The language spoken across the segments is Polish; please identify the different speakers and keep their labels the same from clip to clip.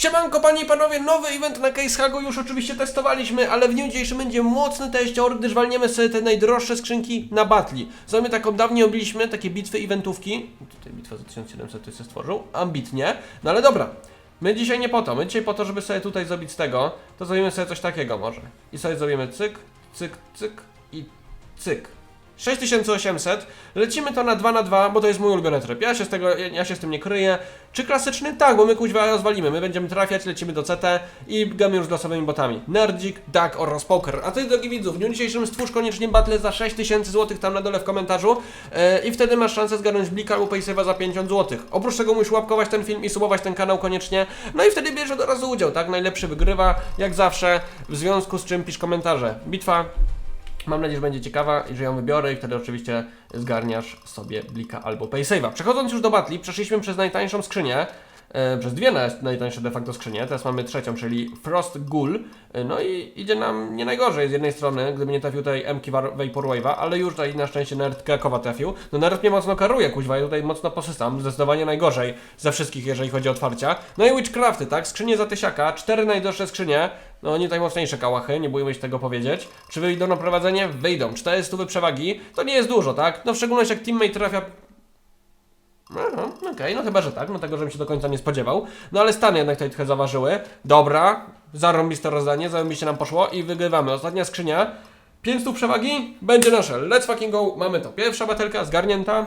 Speaker 1: Siemanko panie i panowie, nowy event na Case Hago już oczywiście testowaliśmy, ale w dniu dzisiejszym będzie mocny teścior, gdyż walniemy sobie te najdroższe skrzynki na batli. Zrobimy taką, dawniej obiliśmy takie bitwy eventówki, tutaj bitwa za 1700 ktoś się stworzył, ambitnie, no ale dobra. My dzisiaj nie po to, my dzisiaj po to, żeby sobie tutaj zrobić z tego, to zrobimy sobie coś takiego może. I sobie zrobimy cyk, cyk, cyk i cyk. 6800, lecimy to na 2 na 2, bo to jest mój ulubiony tryb. Ja się z tego, ja, się z tym nie kryję. Czy klasyczny? Tak, bo my kuźwa rozwalimy. My będziemy trafiać, lecimy do CT i gramy już losowymi botami. Nerdzik, Duck oraz Poker. A ty, drogi widzów, w dniu dzisiejszym stwórz koniecznie battle za 6000 zł tam na dole w komentarzu e, i wtedy masz szansę zgarnąć Blika lub Paysave'a za 50 zł. Oprócz tego musisz łapkować ten film i subować ten kanał koniecznie. No i wtedy bierz od razu udział, tak? Najlepszy wygrywa, jak zawsze, w związku z czym pisz komentarze. Bitwa Mam nadzieję, że będzie ciekawa i że ją wybiorę i wtedy oczywiście zgarniasz sobie Blika albo Paysave'a. Przechodząc już do Batli, przeszliśmy przez najtańszą skrzynię, e, przez dwie naj- najtańsze de facto skrzynie, teraz mamy trzecią, czyli Frost Ghoul, E, no i idzie nam nie najgorzej. Z jednej strony, gdyby nie trafił tutaj MK War- Vaporwave'a, ale już tutaj na szczęście Nerd Krakowa trafił. No Nerd mnie mocno karuje, kuźwa, ja tutaj mocno posysam, zdecydowanie najgorzej ze wszystkich, jeżeli chodzi o otwarcia. No i Witchcrafty, tak, skrzynie za tysiaka, cztery najdroższe skrzynie, no nie najmocniejsze kałachy, nie bójmy się tego powiedzieć. Czy wyjdą na prowadzenie? Wyjdą. 400 przewagi, to nie jest dużo, tak? No w szczególności jak teammate trafia Aha, okej, no chyba, że tak, no tego, żebym się do końca nie spodziewał. No ale Stany jednak tutaj trochę zaważyły. Dobra, zarąbiste rozdanie, zarąbiście nam poszło i wygrywamy. Ostatnia skrzynia. 500 przewagi, będzie nasze. Let's fucking go, mamy to. Pierwsza batelka zgarnięta.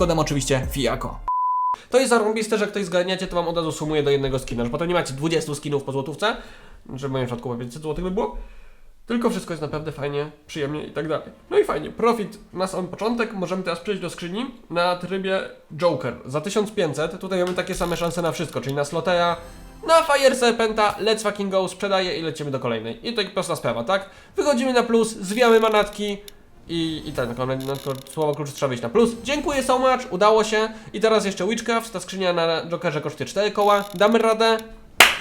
Speaker 2: kodem oczywiście FIAKO.
Speaker 1: To jest zarąbiste, że ktoś zgarniacie, to wam od razu sumuje do jednego skina, że potem nie macie 20 skinów po złotówce, że w moim przypadku po 500 zł by było, tylko wszystko jest naprawdę fajnie, przyjemnie i tak dalej. No i fajnie, profit na sam początek, możemy teraz przejść do skrzyni na trybie Joker. Za 1500 tutaj mamy takie same szanse na wszystko, czyli na Slotera, na Fire Serpenta, Let's fucking go, sprzedaję i lecimy do kolejnej. I tak prosta sprawa, tak? Wychodzimy na plus, zwijamy manatki, i, i tak, no, no to słowo klucz trzeba wyjść na plus. Dziękuję so much, udało się. I teraz jeszcze Witchcraft, ta skrzynia na Jokerze kosztuje 4 koła. Damy radę.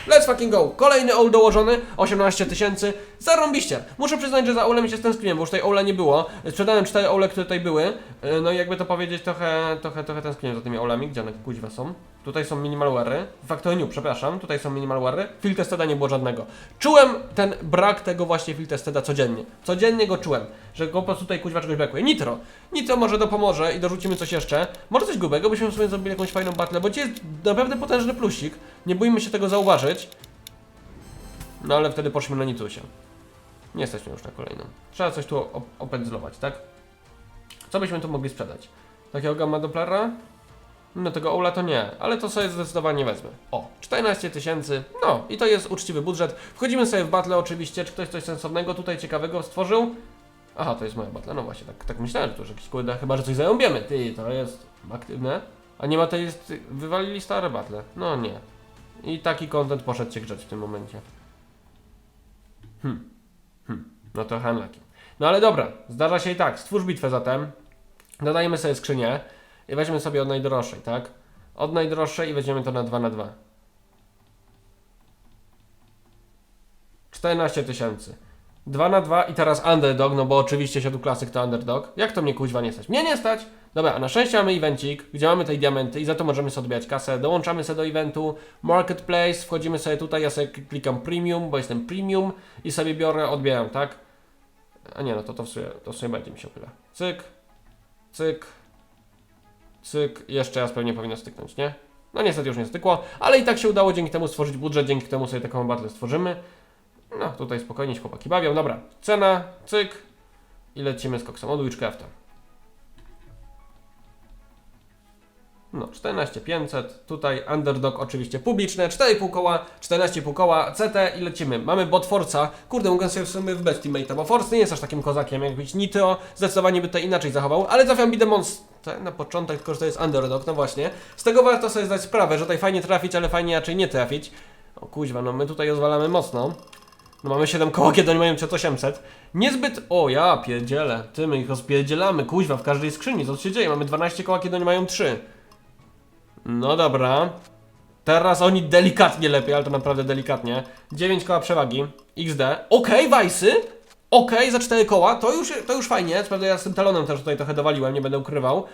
Speaker 1: Let's fucking go! Kolejny owl dołożony, 18 tysięcy. Zarąbiście! Muszę przyznać, że za owlem się stęskniłem, bo już tej owla nie było. Sprzedałem 4 owle, które tutaj były. Yy, No i jakby to powiedzieć, trochę, trochę, trochę tęskniłem za tymi owlami. Gdzie one kuźwa są? Tutaj są minimalwary. Factory New, przepraszam. Tutaj są minimalwary. Field testeda nie było żadnego. Czułem ten brak tego właśnie field testeda codziennie. Codziennie go czułem, że go po prostu tutaj kuźwa czegoś brakuje. Nitro. Nitro może dopomoże i dorzucimy coś jeszcze. Może coś grubego, byśmy sobie zrobili jakąś fajną battle, bo dzisiaj jest naprawdę potężny plusik. Nie bójmy się tego zauważyć. No ale wtedy poszliśmy na nitrusie. Nie jesteśmy już na kolejną. Trzeba coś tu op- opędzlować, tak? Co byśmy tu mogli sprzedać? Takiego gamma Dopplera? No tego Oula to nie, ale to sobie zdecydowanie wezmę. O, 14 tysięcy, no i to jest uczciwy budżet. Wchodzimy sobie w battle oczywiście, czy ktoś coś sensownego tutaj ciekawego stworzył? Aha, to jest moja battle, no właśnie, tak, tak myślałem, że to już jakiś chyba, że coś zająbiemy. Ty, to jest aktywne. A nie ma tej, jest, wywalili stare battle. No nie. I taki content poszedł cię grzeć w tym momencie. Hmm. Hmm. No to unlucky. No ale dobra, zdarza się i tak. Stwórz bitwę zatem. Dodajemy sobie skrzynię i weźmy sobie od najdroższej, tak? Od najdroższej i weźmiemy to na 2 na 2. 14 tysięcy. 2 na 2 i teraz underdog, no bo oczywiście tu klasyk to underdog. Jak to mnie kuźwa nie stać? Mnie nie stać! Dobra, a na szczęście mamy evencik, gdzie mamy tej diamenty i za to możemy sobie odbijać kasę. Dołączamy sobie do eventu, marketplace, wchodzimy sobie tutaj, ja sobie klikam premium, bo jestem premium i sobie biorę, odbieram, tak? A nie, no to to w sumie, to w sumie będzie mi się opyla. Cyk, cyk, cyk, jeszcze raz pewnie powinno styknąć, nie? No niestety już nie stykło, ale i tak się udało dzięki temu stworzyć budżet, dzięki temu sobie taką battle stworzymy. No, tutaj spokojnie się chłopaki bawią. Dobra, cena, cyk i lecimy z koksem od Witchcrafta. No, 14500, tutaj underdog oczywiście publiczne, 4,5 koła, 14,5 koła, CT i lecimy. Mamy bot Forza, kurde, mogę sobie w sumie wbeć teammate'a, bo Force nie jest aż takim kozakiem jak być Nitro, zdecydowanie by to inaczej zachował, ale trafiam Bide Monster na początek, tylko że to jest underdog, no właśnie. Z tego warto sobie zdać sprawę, że tutaj fajnie trafić, ale fajnie raczej nie trafić. O kuźwa, no my tutaj rozwalamy mocno. No mamy 7 koła, kiedy oni mają 1800. Niezbyt... O, ja pierdzielę. Ty, my ich rozpierdzielamy, kuźwa, w każdej skrzyni. Co tu się dzieje? Mamy 12 koła, kiedy oni mają 3. No dobra. Teraz oni delikatnie lepiej, ale to naprawdę delikatnie. 9 koła przewagi. XD. Okej, Wajsy. Okej, za 4 koła. To już, to już fajnie. Co prawda ja z tym talonem też tutaj trochę dowaliłem, nie będę ukrywał.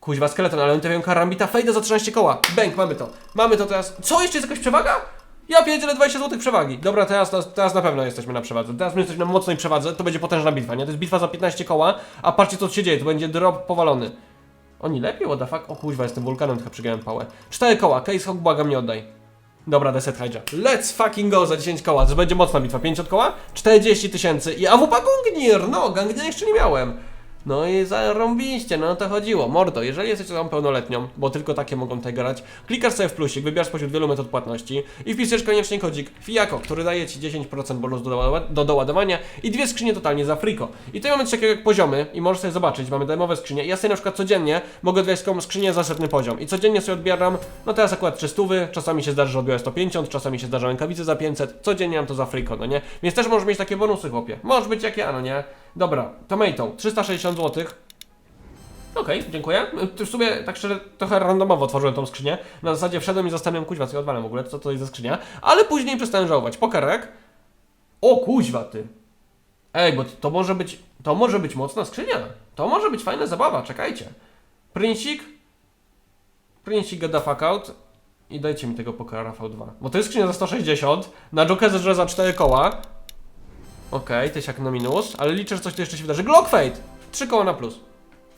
Speaker 1: Kuźwa, skeleton, ale oni tutaj mają karambita. Fejdę za 13 koła. Bęk, mamy to. Mamy to teraz. Co, jeszcze jest jakaś przewaga? Ja pierdzielę 20 zł przewagi. Dobra, teraz, teraz na pewno jesteśmy na przewadze. Teraz my jesteśmy na mocnej przewadze. To będzie potężna bitwa, nie? To jest bitwa za 15 koła, a patrzcie co się dzieje. To będzie drop powalony. Oni lepiej, what the fuck? O kuźwa, jestem wulkanem, trochę przygałem pałę. 4 koła, case hawk, błagam, nie oddaj. Dobra, deset hijack. Let's fucking go za 10 koła. To będzie mocna bitwa. 50 koła? 40 tysięcy. I AWP Gungnir! No, Gungnir jeszcze nie miałem. No i zarąbiście, no to chodziło. Mordo, jeżeli jesteś osobą pełnoletnią, bo tylko takie mogą tutaj grać, klikasz sobie w plusik, wybierasz spośród wielu metod płatności i wpisujesz koniecznie kodzik FIAKO, który daje Ci 10% bonus do, doła- do doładowania i dwie skrzynie totalnie za friko. I tutaj mamy jak poziomy i możesz sobie zobaczyć, mamy darmowe skrzynie. Ja sobie na przykład codziennie mogę odbierać skrzynię za setny poziom i codziennie sobie odbieram, no teraz akurat 300, czasami się zdarzy, że odbiorę 150, czasami się zdarza rękawice za 500, codziennie mam to za friko, no nie? Więc też możesz mieć takie bonusy, chłopie. Możesz być jak ja, no nie? Dobra, tomato, 360 zł. Okej, dziękuję. Y, W sumie, tak szczerze, trochę randomowo otworzyłem tą skrzynię. Na zasadzie wszedłem i zastanawiam, kuźwa, co ja w ogóle, co to jest za skrzynia. Ale później przestałem żałować. Pokerek. O, kuźwa, ty. Ej, bo to może być, to może być mocna skrzynia. To może być fajna zabawa, czekajcie. Princik. Princik get the fuck out. I dajcie mi tego pokera V2. Bo to jest skrzynia za 160. Na Jokerze za 4 koła. Okej, tysiak na minus, ale liczę, że coś tu jeszcze się wydarzy. Glock Fade! 3 koła na plus.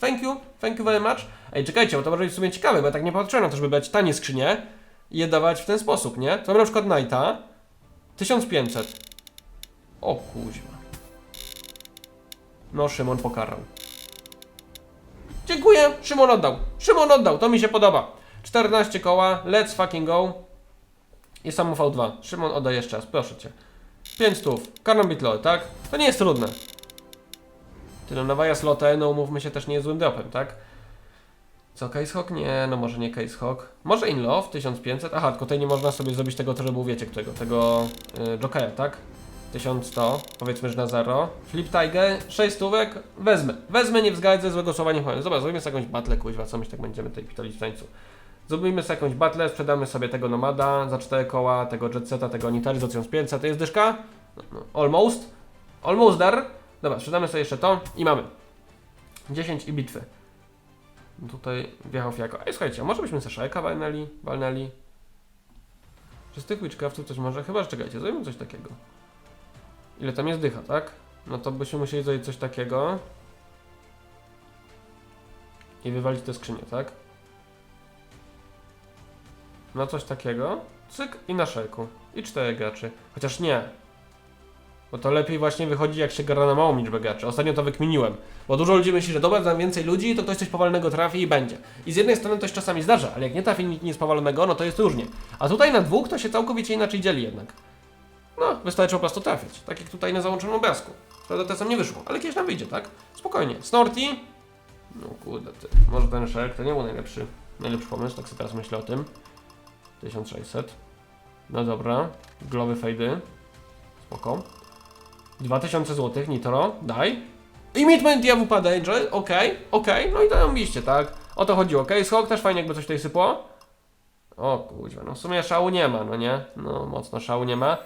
Speaker 1: Thank you, thank you very much. Ej, czekajcie, bo to może być w sumie ciekawe, bo ja tak nie patrzyłem na to, żeby brać tanie skrzynie i je dawać w ten sposób, nie? To mamy na przykład Knighta. 1500. O kuźma. No, Szymon pokarał. Dziękuję, Szymon oddał. Szymon oddał, to mi się podoba. 14 koła, let's fucking go. I samo V2. Szymon oddaj jeszcze raz, proszę cię. 5 stów. Karnambit LOL, tak? To nie jest trudne. Tyle nawaja slotę, no umówmy się, też nie jest złym dropem, tak? Co, Case Hawk? Nie, no może nie Case Hawk. Może In Love, 1500. Aha, tylko tutaj nie można sobie zrobić tego trybu, wiecie którego, tego yy, Jokera, tak? 1100, powiedzmy, że na 0. Flip Tiger, 6 stówek, wezmę. Wezmę, nie wzgardzę, złego słowa nie powiem. Zobacz, zrobimy sobie jakąś battle, kuźwa, co my tak będziemy tutaj pitolić w tańcu. Zrobimy sobie jakąś battle, sprzedamy sobie tego Nomada za 4 koła, tego Jetseta, tego Onitary za 1500. To jest dyszka? No, no, almost. Almost there. Dobra, sprzedamy sobie jeszcze to i mamy. 10 i bitwy. Tutaj wjechał fiako. Ej, słuchajcie, może byśmy sobie szajka walnęli? walnęli? Czy z tych witchcraftów coś może? Chyba, że czekajcie, zrobimy coś takiego. Ile tam jest dycha, tak? No to byśmy musieli zrobić coś takiego. I wywalić te skrzynie, tak? No coś takiego. Cyk i na szejku. I cztery graczy. Chociaż nie. Bo to lepiej właśnie wychodzi, jak się gra na małą liczbę graczy. Ostatnio to wykminiłem. Bo dużo ludzi myśli, że dobra, za więcej ludzi, to ktoś coś powalnego trafi i będzie. I z jednej strony to się czasami zdarza, ale jak nie trafi nic powalonego, no to jest różnie. A tutaj na dwóch to się całkowicie inaczej dzieli jednak. No, wystarczy po prostu trafiać. Tak jak tutaj na załączonym obrazku. Prawda, czasem nie wyszło, ale kiedyś nam wyjdzie, tak? Spokojnie. Snorty. No kurde, ty. Może ten szereg to nie był najlepszy, najlepszy pomysł, tak sobie teraz myślę o tym. 1600. No dobra. Glowy fejdy. Spoko. 2000 zł, Nitro, daj. Imitment AWP Danger, okej, okej, no i dają liście, tak? O to chodziło, okej, Hawk też fajnie jakby coś tutaj sypło. O kuźwa, no w sumie szału nie ma, no nie? No mocno szału nie ma.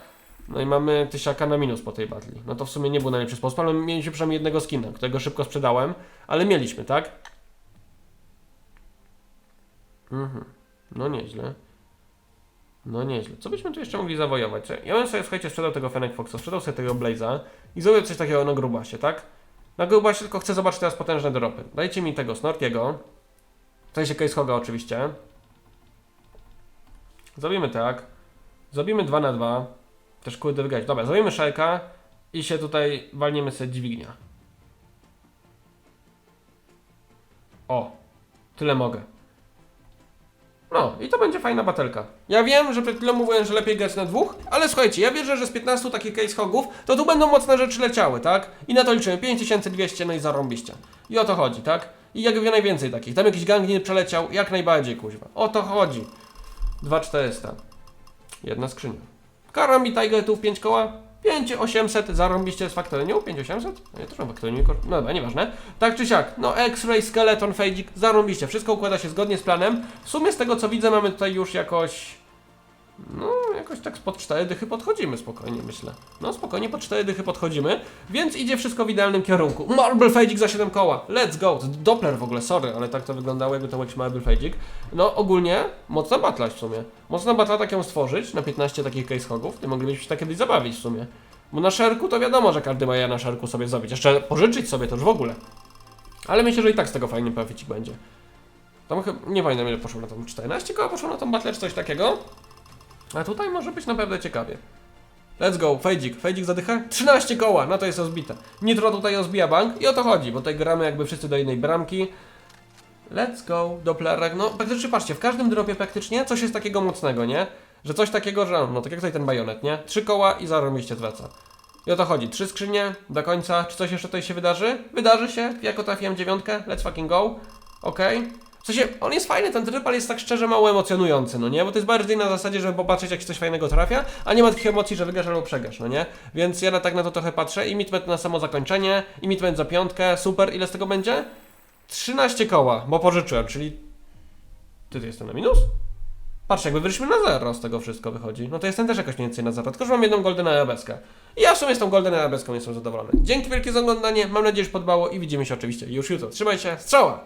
Speaker 1: No i mamy tysiaka na minus po tej batli. No to w sumie nie był najlepszy sposób, ale mieliśmy przynajmniej jednego skina, którego szybko sprzedałem, ale mieliśmy, tak? Mhm, no nieźle. No nieźle. Co byśmy tu jeszcze mogli zawojować? Ja bym sobie, słuchajcie, sprzedał tego Fennec Foxa, sprzedał sobie tego Blaze'a i zrobił coś takiego na grubasie, tak? Na grubasie tylko chcę zobaczyć teraz potężne dropy. Dajcie mi tego Snortiego. W sensie Case Hoga oczywiście. Zrobimy tak. Zrobimy 2 na 2 Też kurde wygrać. Dobra, zrobimy szajka i się tutaj walniemy sobie dźwignia. O, tyle mogę. No, i to będzie fajna batelka. Ja wiem, że przed chwilą mówiłem, że lepiej grać na dwóch, ale słuchajcie, ja wierzę, że z 15 takich case hogów, to tu będą mocne rzeczy leciały, tak? I na to liczymy 5200, no i zarąbiście. I o to chodzi, tak? I jakby najwięcej takich. Tam jakiś gang nie przeleciał, jak najbardziej, kuźwa. O to chodzi. 2400. Jedna skrzynia. Karambita i Getów 5 koła. 5800, zarąbiście z faktorinią, 5800? No ja też mam faktorinię, no dobra, nieważne. Tak czy siak, no X-Ray, Skeleton, Fejdzik, zarąbiście, wszystko układa się zgodnie z planem. W sumie z tego co widzę mamy tutaj już jakoś... No, jakoś tak pod 4 dychy podchodzimy spokojnie, myślę. No, spokojnie pod 4 dychy podchodzimy, więc idzie wszystko w idealnym kierunku. Marble Fejdzik za 7 koła, let's go! Doppler w ogóle, sorry, ale tak to wyglądało, jakby to był jakiś Marble Fejdzik. No, ogólnie, mocna batla w sumie. Mocna batla tak ją stworzyć, na 15 takich case hogów, ty moglibyśmy się tak kiedyś zabawić w sumie. Bo na szerku to wiadomo, że każdy ma je na szerku sobie zrobić. Jeszcze pożyczyć sobie to już w ogóle. Ale myślę, że i tak z tego fajny proficik będzie. Tam chyba, nie pamiętam ile poszło na tą 14 koła, poszło na tą battle czy coś takiego. A tutaj może być naprawdę ciekawie. Let's go, fejdzik, fejdzik zadycha? 13 koła, no to jest rozbite. Nitro tutaj rozbija bank i o to chodzi, bo tutaj gramy jakby wszyscy do jednej bramki. Let's go, Dopplerek, no praktycznie patrzcie, w każdym dropie praktycznie coś jest takiego mocnego, nie? Że coś takiego, że no tak jak tutaj ten bajonet, nie? Trzy koła i zarobiście zwraca. I o to chodzi, trzy skrzynie do końca, czy coś jeszcze tutaj się wydarzy? Wydarzy się, jako trafiłem dziewiątkę, let's fucking go, okej. W sensie, on jest fajny, ten tryb, ale jest tak szczerze mało emocjonujący, no nie? Bo to jest bardziej na zasadzie, żeby popatrzeć, jak ci coś fajnego trafia, a nie ma takich emocji, że wygrasz albo przegrasz, no nie? Więc ja na tak na to trochę patrzę i mitment na samo zakończenie, i mitment za piątkę, super, ile z tego będzie? 13 koła, bo pożyczyłem, czyli... Ty, ty jestem na minus? Patrz, jakby wyszliśmy na zero z tego wszystko wychodzi. No to jestem też jakoś mniej więcej na zero, tylko że mam jedną golden arabeskę. I ja w sumie z tą golden arabeską jestem zadowolony. Dzięki wielkie za oglądanie, mam nadzieję, że podobało i widzimy się oczywiście już jutro. Trzymaj się, strzała!